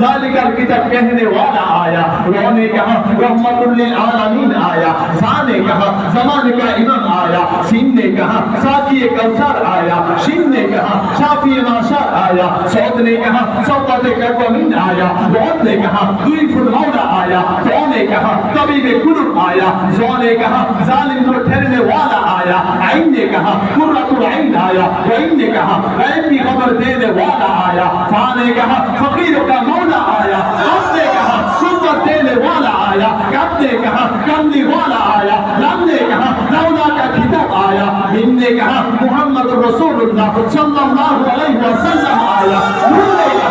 জালিকাল কিতাব কেহনে ওয়ালা আয়া ওয়ানে কাহা রহমাতুল লিল আলামিন कहा, जमाने का इमाम आया, सीन ने कहा साकी कौसर आया शिन ने कहा शाफी माशा आया सौद ने कहा सौकत कमीन आया बहुत ने कहा, दुई फुट आया तो ने कहा तबीब कुलुब आया जो ने कहा, जालिम को ठहरने वाला आया आइन ने कहा, कुर्रतुल आइन आया वइन ने कहा, गैब की खबर देने वाला आया फा ने कहा, फकीरों का मौला आया ने कहा मोहम्मद रसूलुल्लाह सल्लल्लाहु अलैहि वसल्लम आया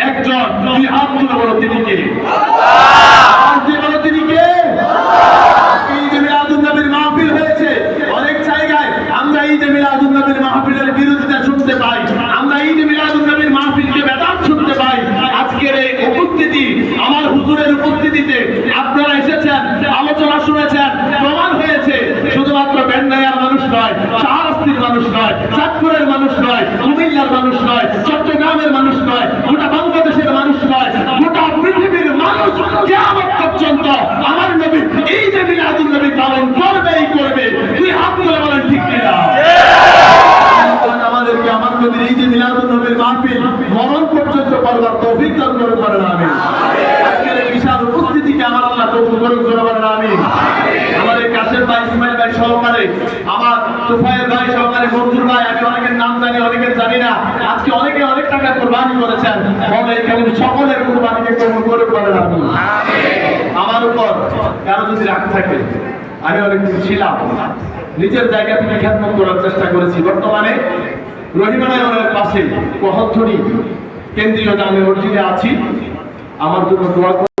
একজন দুই হাত তুলে বলো তিনি কে বলো তিনি কে ঈদে মাহফিল হয়েছে। অনেক জায়গায় আমরা ঈদে মিলাদুল নবীর মাহফিলের বিরোধিতা শুনতে পাই আমরা ঈদে মিলাদুন নবীর মাহফিলকে বেদাত শুনতে পাই আজকের এই উপস্থিতি আমার হুজুরের উপস্থিতিতে আপনারা এসেছেন আলোচনা শুনেছেন প্রমাণ হয়েছে শুধুমাত্র বেন্ডাইয়ার মানুষ নয় শাহরাস্তির মানুষ নয়, চাঁদপুরের মানুষ নয়, কুমিল্লার মানুষ নয়, চট্টগ্রামের মানুষ নয়, গোটা বাংলাদেশের মানুষ নয়, গোটা পৃথিবীর মানুষ কিয়ামত পর্যন্ত আমার নবী এই যে মিলাদুল নবী পালন করবেই করবে। তুই হাত তুলে বলেন, ঠিক কিনা? আমাদেরকে আমার নবীর এই যে মিলাদুল নবীর মাহফিল মরণ পর্যন্ত করবার তৌফিক দান করে করেন আমি আজকের বিশাল উপস্থিতিকে আমার আল্লাহ কবুল করে করে বলেন আমি ভাই সহকারে আমার তুফাইল ভাই সহকারে মঞ্জুর ভাই আমি অনেকের নাম জানি অনেকের জানি না। আজকে অনেকে অনেক টাকা কোরবানি করেছেন। বলে এখানে সকলের কোরবানিকে কবুল করে আমি আমার উপর কারও যদি রাগ থাকে আমি অনেকদিন ছিলাম। নিজের জায়গা থেকে খ্যাতমত করার চেষ্টা করেছি। বর্তমানে রহিমানায়নের পাশে কহধ্বনি কেন্দ্রীয় জামে মসজিদে আছি। আমার জন্য দোয়া।